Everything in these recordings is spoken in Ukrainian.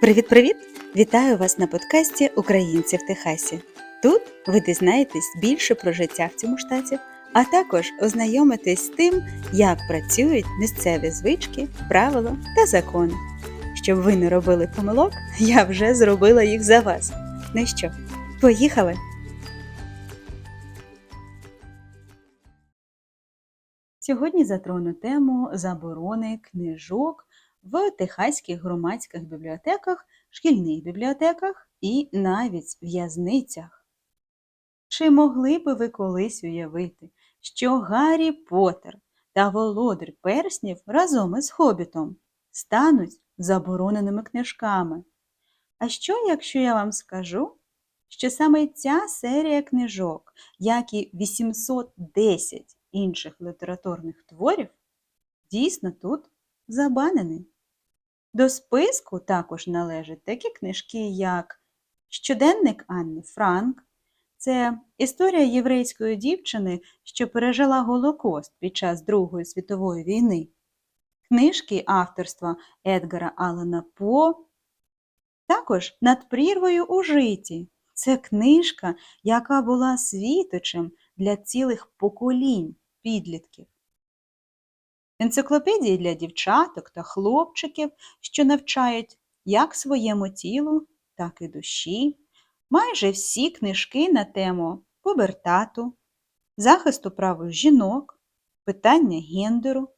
Привіт-привіт! Вітаю вас на подкасті Українці в Техасі. Тут ви дізнаєтесь більше про життя в цьому штаті, а також ознайомитесь з тим, як працюють місцеві звички, правила та закони. Щоб ви не робили помилок, я вже зробила їх за вас. Ну що, поїхали? Сьогодні затрону тему заборони книжок в техаських громадських бібліотеках, шкільних бібліотеках і навіть в'язницях. Чи могли би ви колись уявити, що Гаррі Поттер та Володар Перснів разом із Хобітом стануть забороненими книжками? А що, якщо я вам скажу, що саме ця серія книжок, як і 810 інших літературних творів, дійсно тут забанений? До списку також належать такі книжки, як Щоденник Анни Франк, це історія єврейської дівчини, що пережила Голокост під час Другої світової війни, книжки авторства Едгара Алана По, також над прірвою у житті. Це книжка, яка була світочем для цілих поколінь підлітків. Енциклопедії для дівчаток та хлопчиків, що навчають як своєму тілу, так і душі, майже всі книжки на тему пубертату, захисту прав жінок, питання гендеру,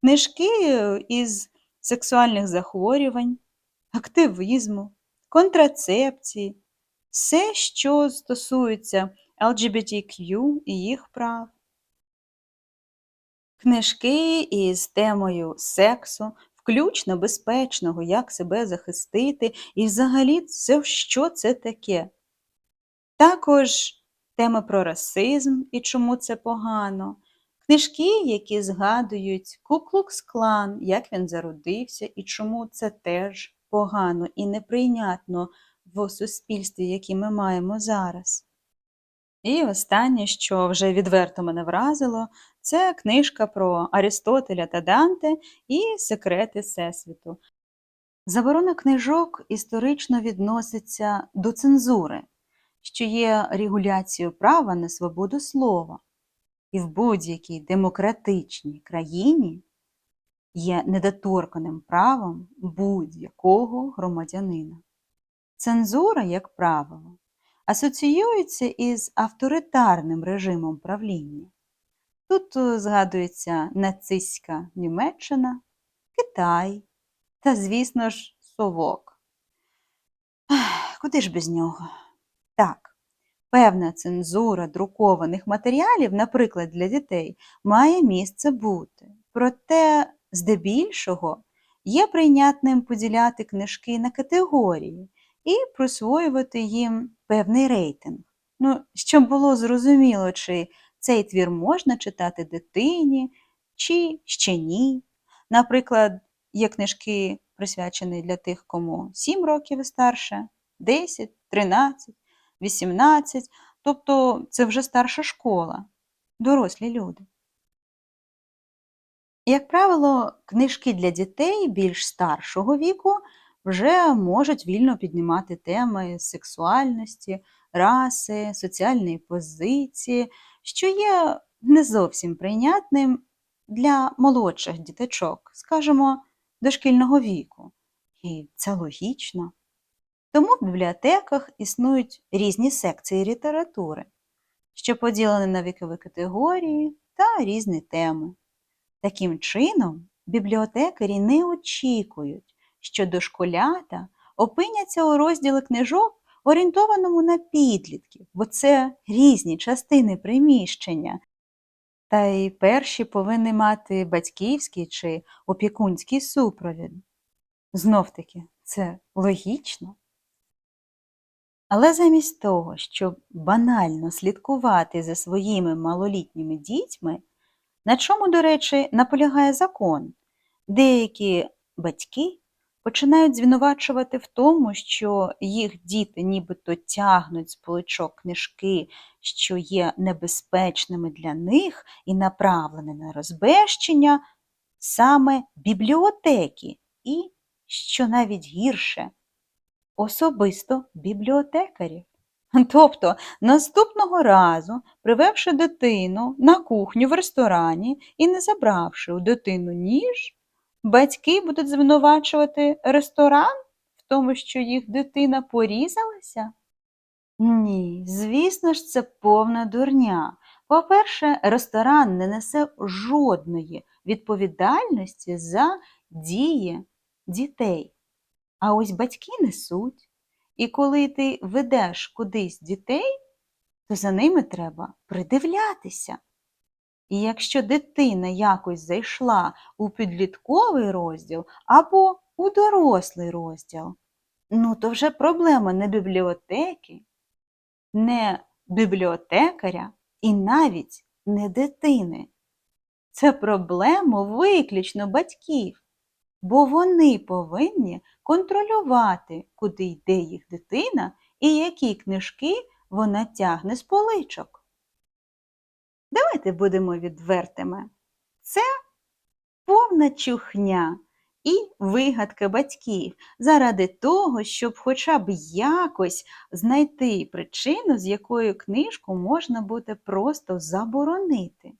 книжки із сексуальних захворювань, активізму, контрацепції, все, що стосується LGBTQ і їх прав. Книжки із темою сексу, включно безпечного, як себе захистити, і взагалі це що це таке. Також теми про расизм і чому це погано. Книжки, які згадують Куклукс-клан, як він зародився і чому це теж погано і неприйнятно в суспільстві, яке ми маємо зараз. І останнє, що вже відверто мене вразило, це книжка про Арістотеля та Данте і секрети Всесвіту. Заборона книжок історично відноситься до цензури, що є регуляцією права на свободу слова, і в будь-якій демократичній країні є недоторканим правом будь-якого громадянина. Цензура, як правило, асоціюється із авторитарним режимом правління. Тут е, згадується нацистська Німеччина, Китай та, звісно ж, Совок. Куди ж без нього? Так, певна цензура друкованих матеріалів, наприклад, для дітей, має місце бути. Проте, здебільшого, є прийнятним поділяти книжки на категорії і присвоювати їм певний рейтинг. Ну, щоб було зрозуміло, чи цей твір можна читати дитині, чи ще ні. Наприклад, є книжки, присвячені для тих, кому 7 років і старше, 10, 13, 18, тобто це вже старша школа, дорослі люди. Як правило, книжки для дітей більш старшого віку вже можуть вільно піднімати теми сексуальності, раси, соціальної позиції, що є не зовсім прийнятним для молодших діточок, скажімо, дошкільного віку. І це логічно. Тому в бібліотеках існують різні секції літератури, що поділені на вікові категорії та різні теми. Таким чином, бібліотекарі не очікують, що дошколята опиняться у розділі книжок, орієнтованому на підлітків, бо це різні частини приміщення. Та й перші повинні мати батьківський чи опікунський супровід. Знов таки, це логічно. Але замість того, щоб банально слідкувати за своїми малолітніми дітьми, на чому, до речі, наполягає закон, деякі батьки починають звинувачувати в тому, що їх діти нібито тягнуть з поличок книжки, що є небезпечними для них і направлені на розбещення саме бібліотеки і що навіть гірше особисто бібліотекарів. Тобто наступного разу, привевши дитину на кухню в ресторані і не забравши у дитину ніж, батьки будуть звинувачувати ресторан в тому, що їх дитина порізалася? Ні, звісно ж, це повна дурня. По-перше, ресторан не несе жодної відповідальності за дії дітей. А ось батьки несуть. І коли ти ведеш кудись дітей, то за ними треба придивлятися. І якщо дитина якось зайшла у підлітковий розділ або у дорослий розділ, ну то вже проблема не бібліотеки, не бібліотекаря і навіть не дитини. Це проблема виключно батьків, бо вони повинні контролювати, куди йде їх дитина і які книжки вона тягне з поличок. Давайте будемо відвертими. Це повна чухня і вигадка батьків заради того, щоб хоча б якось знайти причину, з якою книжку можна буде просто заборонити.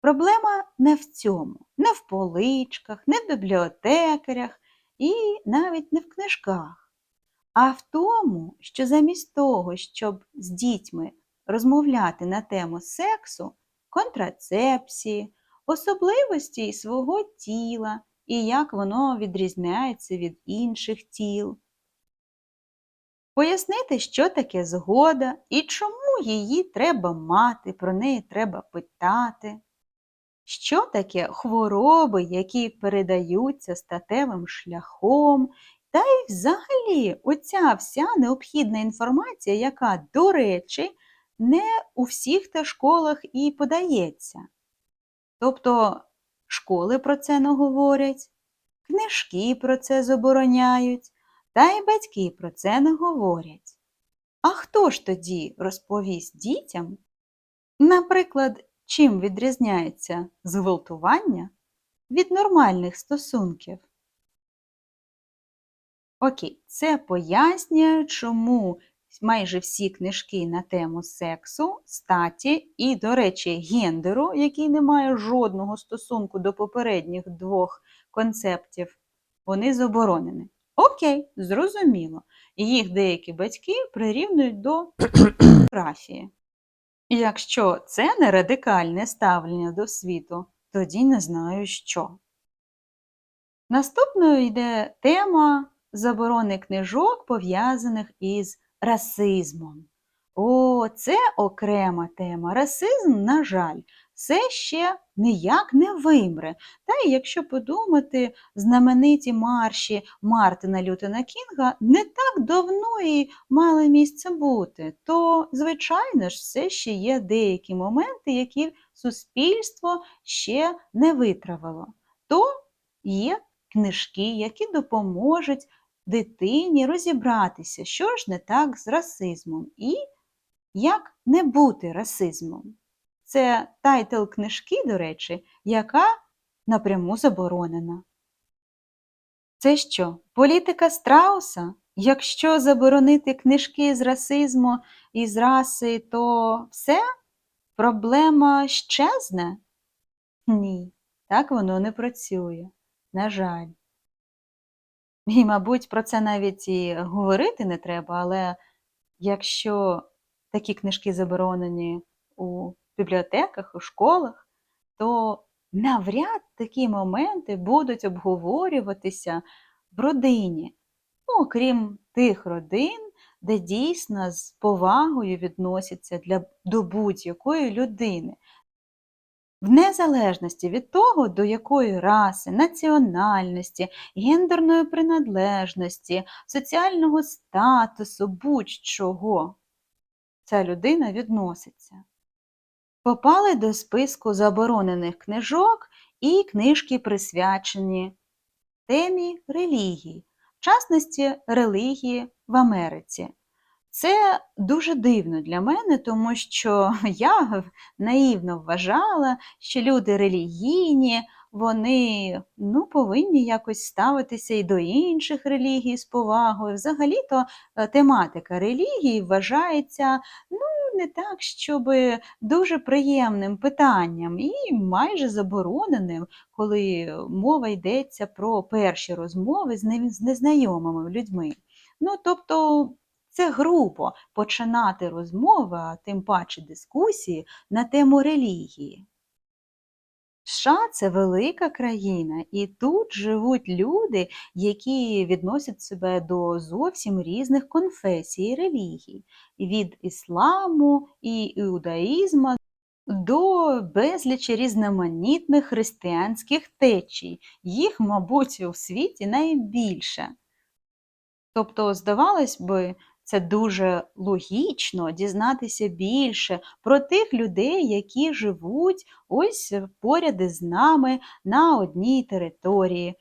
Проблема не в цьому, не в поличках, не в бібліотекарях і навіть не в книжках, а в тому, що замість того, щоб з дітьми розмовляти на тему сексу, контрацепції, особливості свого тіла і як воно відрізняється від інших тіл. Пояснити, що таке згода і чому її треба мати, про неї треба питати. Що таке хвороби, які передаються статевим шляхом, та й взагалі оця вся необхідна інформація, яка, до речі, не у всіх та школах і подається. Тобто школи про це не говорять, книжки про це забороняють, та й батьки про це не говорять. А хто ж тоді розповість дітям, наприклад, чим відрізняється зґвалтування від нормальних стосунків? Окей, це пояснює, чому майже всі книжки на тему сексу, статі і, до речі, гендеру, який не має жодного стосунку до попередніх двох концептів, вони заборонені. Окей, зрозуміло. Їх деякі батьки прирівнюють до порнографії. Якщо це не радикальне ставлення до світу, тоді не знаю що. Наступною йде тема заборони книжок, пов'язаних із расизмом. О, це окрема тема. Расизм, на жаль, все ще ніяк не вимре. Та й якщо подумати, знамениті марші Мартина Лютена Кінга не так давно і мали місце бути, то, звичайно ж, все ще є деякі моменти, які суспільство ще не витравило. То є книжки, які допоможуть дитині розібратися, що ж не так з расизмом і як не бути расизмом. Це тайтл книжки, до речі, яка напряму заборонена. Це що, політика страуса? Якщо заборонити книжки з расизму і з раси, то все? Проблема щезне? Ні, так воно не працює. На жаль. І, мабуть, про це навіть і говорити не треба, але якщо такі книжки заборонені у бібліотеках, у школах, то навряд такі моменти будуть обговорюватися в родині, ну, окрім тих родин, де дійсно з повагою відносяться для, до будь-якої людини. В незалежності від того, до якої раси, національності, гендерної приналежності, соціального статусу, будь-чого ця людина відноситься. Попали до списку заборонених книжок і книжки присвячені темі релігії, в частності релігії в Америці. Це дуже дивно для мене, тому що я наївно вважала, що люди релігійні вони ну, повинні якось ставитися і до інших релігій з повагою. Взагалі-то е, тематика релігії вважається ну, не так, щоб дуже приємним питанням і майже забороненим, коли мова йдеться про перші розмови з незнайомими людьми. Ну, тобто це грубо починати розмови, а тим паче дискусії на тему релігії. США це велика країна, і тут живуть люди, які відносять себе до зовсім різних конфесій і релігій, від ісламу і іудаїзму до безлічі різноманітних християнських течій. Їх, мабуть, у світі найбільше. Тобто, здавалось би, це дуже логічно дізнатися більше про тих людей, які живуть ось поряд із нами на одній території.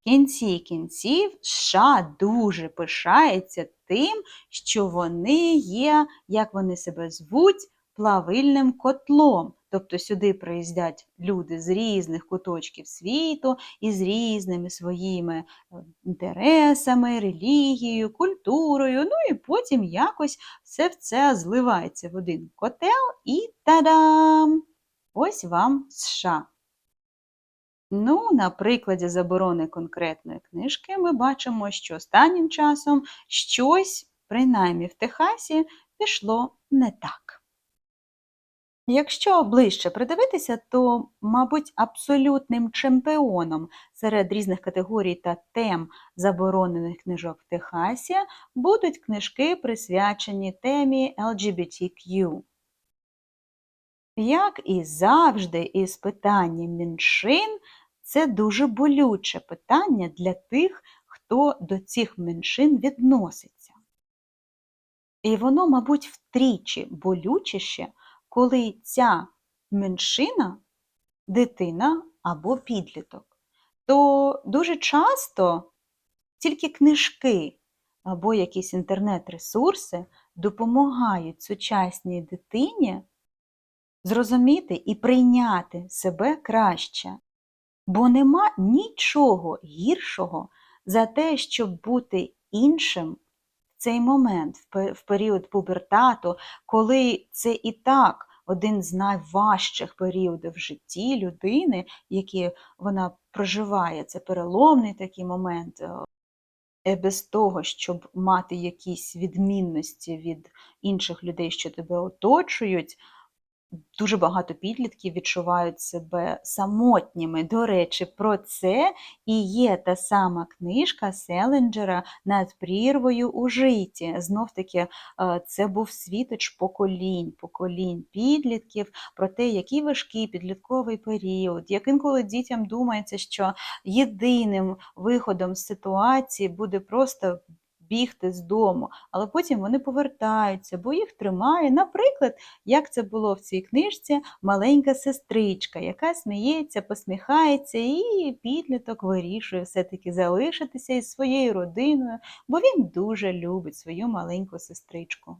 В кінці кінців США дуже пишається тим, що вони є, як вони себе звуть, плавильним котлом. Тобто сюди приїздять люди з різних куточків світу і з різними своїми е, інтересами, релігією, культурою. Ну і потім якось все це зливається в один котел і та-дам! Ось вам США. Ну, на прикладі заборони конкретної книжки ми бачимо, що останнім часом щось, принаймні в Техасі, пішло не так. Якщо ближче придивитися, то, мабуть, абсолютним чемпіоном серед різних категорій та тем заборонених книжок в Техасі будуть книжки, присвячені темі LGBTQ. Як і завжди, із питанням меншин, це дуже болюче питання для тих, хто до цих меншин відноситься. І воно, мабуть, втричі болючіше, коли ця меншина дитина або підліток. То дуже часто тільки книжки або якісь інтернет-ресурси допомагають сучасній дитині зрозуміти і прийняти себе краще. Бо нема нічого гіршого за те, щоб бути іншим цей момент, в період пубертату, коли це і так один з найважчих періодів в житті людини, які вона проживає. Це переломний такий момент. Е, без того, щоб мати якісь відмінності від інших людей, що тебе оточують, Дуже багато підлітків відчувають себе самотніми. До речі, про це і є та сама книжка Селенджера над прірвою у житті. Знов таки, е, це був світоч поколінь, поколінь підлітків про те, який важкий підлітковий період, як інколи дітям думається, що єдиним виходом з ситуації буде просто бігти з дому, але потім вони повертаються, бо їх тримає, наприклад, як це було в цій книжці, маленька сестричка, яка сміється, посміхається, і підліток вирішує все-таки залишитися із своєю родиною, бо він дуже любить свою маленьку сестричку.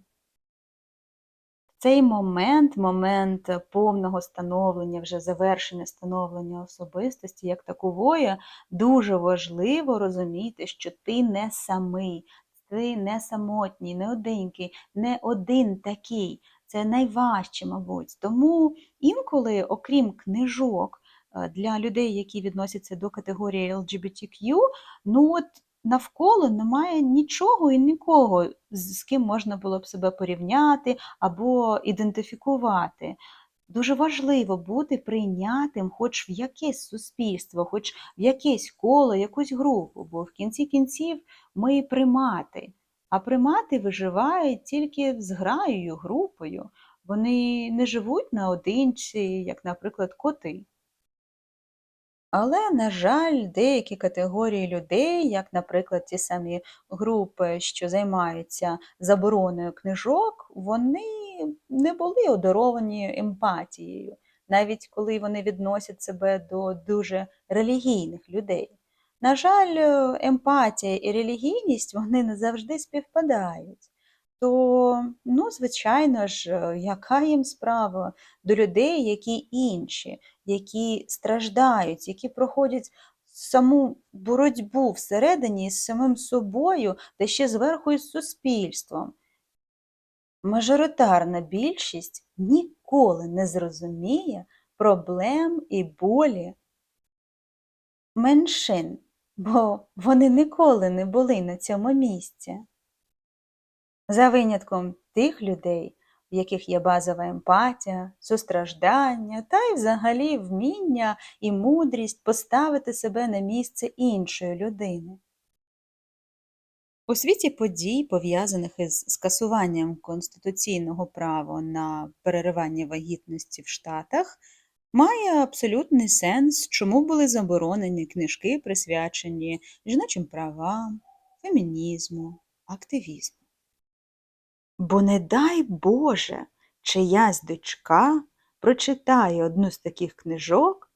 Цей момент, момент повного становлення, вже завершення становлення особистості як такової, дуже важливо розуміти, що ти не самий, ти не самотній, не одинький, не один такий. Це найважче, мабуть. Тому інколи, окрім книжок е, для людей, які відносяться до категорії LGBTQ, ну от навколо немає нічого і нікого, з ким можна було б себе порівняти або ідентифікувати. Дуже важливо бути прийнятим хоч в якесь суспільство, хоч в якесь коло, якусь групу, бо в кінці кінців ми примати. А примати виживають тільки з граєю, групою. Вони не живуть наодинці, як, наприклад, коти. Але, на жаль, деякі категорії людей, як, наприклад, ті самі групи, що займаються забороною книжок, вони не були одаровані емпатією, навіть коли вони відносять себе до дуже релігійних людей. На жаль, емпатія і релігійність вони не завжди співпадають. То, ну, звичайно ж, е, яка їм справа до людей, які інші, які страждають, які проходять саму боротьбу всередині із самим собою та ще зверху із суспільством. Мажоритарна більшість ніколи не зрозуміє проблем і болі меншин, бо вони ніколи не були на цьому місці. За винятком тих людей, в яких є базова емпатія, состраждання та й взагалі вміння і мудрість поставити себе на місце іншої людини. У світі подій, пов'язаних із скасуванням конституційного права на переривання вагітності в Штатах, має абсолютний сенс, чому були заборонені книжки, присвячені жіночим правам, фемінізму, активізму. Бо не дай Боже, чиясь дочка прочитає одну з таких книжок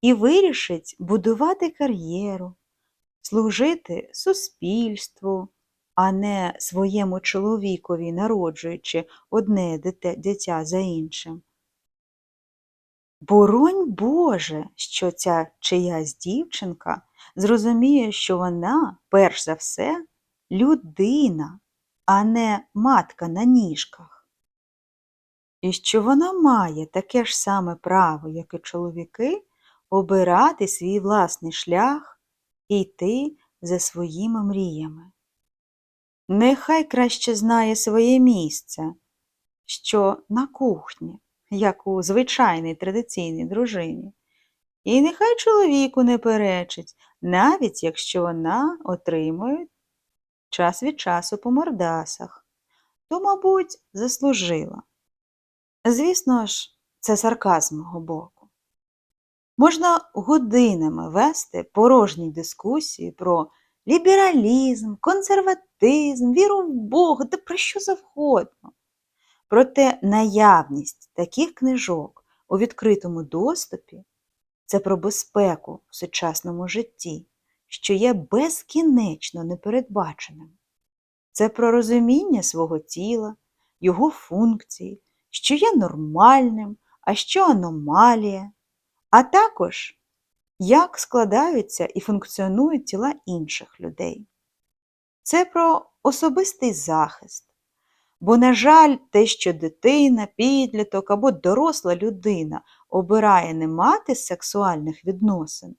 і вирішить будувати кар'єру, служити суспільству, а не своєму чоловікові, народжуючи одне дитя за іншим. Боронь Боже, що ця чиясь дівчинка зрозуміє, що вона, перш за все, людина, а не матка на ніжках. І що вона має таке ж саме право, як і чоловіки, обирати свій власний шлях і йти за своїми мріями. Нехай краще знає своє місце, що на кухні, як у звичайній традиційній дружині. І нехай чоловіку не перечить, навіть якщо вона отримує час від часу по мордасах, то, мабуть, заслужила. Звісно ж, це сарказм мого боку. Можна годинами вести порожні дискусії про лібералізм, консерватизм, віру в Бога, та про що завгодно. Проте наявність таких книжок у відкритому доступі це про безпеку в сучасному житті, що є безкінечно непередбаченим. Це про розуміння свого тіла, його функцій, що є нормальним, а що аномалія, а також як складаються і функціонують тіла інших людей. Це про особистий захист. Бо, на жаль, те, що дитина, підліток або доросла людина обирає не мати сексуальних відносин,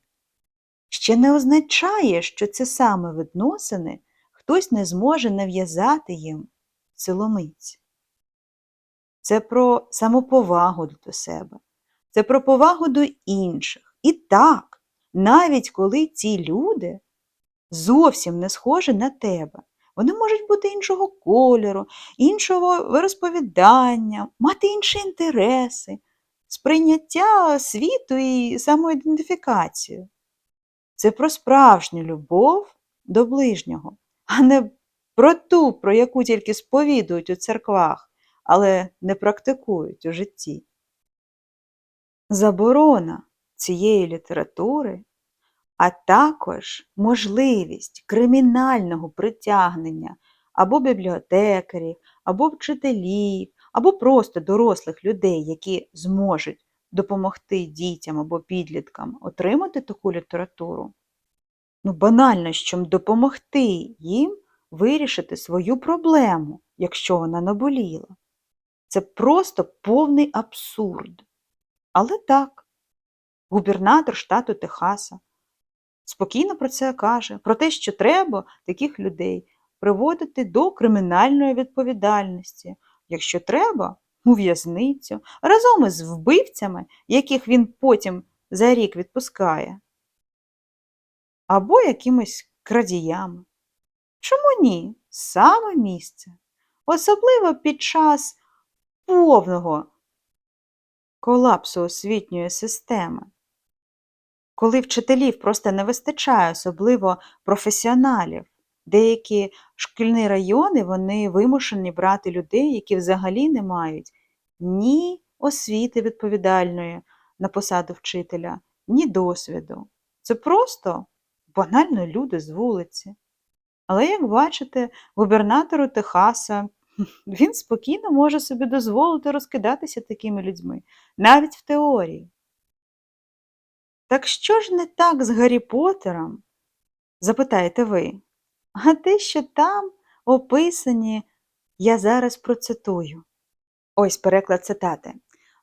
ще не означає, що це саме відносини хтось не зможе нав'язати їм силомиць. Це про самоповагу до себе, це про повагу до інших. І так, навіть коли ці люди зовсім не схожі на тебе, вони можуть бути іншого кольору, іншого розповідання, мати інші інтереси, сприйняття світу і самоідентифікацію. Це про справжню любов до ближнього, а не про ту, про яку тільки сповідують у церквах, але не практикують у житті. Заборона цієї літератури, а також можливість кримінального притягнення або бібліотекарів, або вчителів, або просто дорослих людей, які зможуть допомогти дітям або підліткам отримати таку літературу. Ну, банально, щоб допомогти їм вирішити свою проблему, якщо вона наболіла. Це просто повний абсурд. Але так, губернатор штату Техаса спокійно про це каже, про те, що треба таких людей приводити до кримінальної відповідальності, якщо треба, у в'язницю, разом із вбивцями, яких він потім за рік відпускає, або якимись крадіями. Чому ні? Саме місце, особливо під час повного колапсу освітньої системи, коли вчителів просто не вистачає, особливо професіоналів. Деякі шкільні райони вони вимушені брати людей, які взагалі не мають ні освіти відповідальної на посаду вчителя, ні досвіду. Це просто банально люди з вулиці. Але, як бачите, губернатору Техаса він спокійно може собі дозволити розкидатися такими людьми, навіть в теорії. Так що ж не так з Гаррі Поттером? запитаєте ви. А те, що там описані, я зараз процитую. Ось переклад цитати.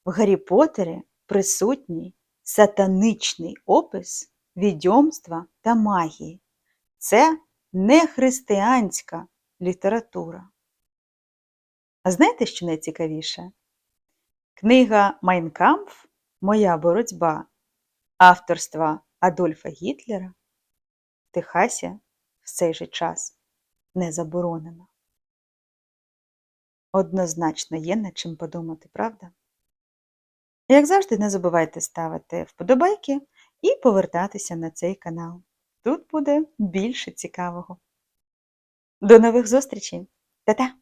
В Гаррі Поттері присутній сатаничний опис відьомства та магії. Це не християнська література. А знаєте, що найцікавіше? Книга Майнкамф Моя боротьба авторства Адольфа Гітлера в Техасі в цей же час не заборонена. Однозначно є над чим подумати, правда? Як завжди, не забувайте ставити вподобайки і повертатися на цей канал. Тут буде більше цікавого. До нових зустрічей! Та-та!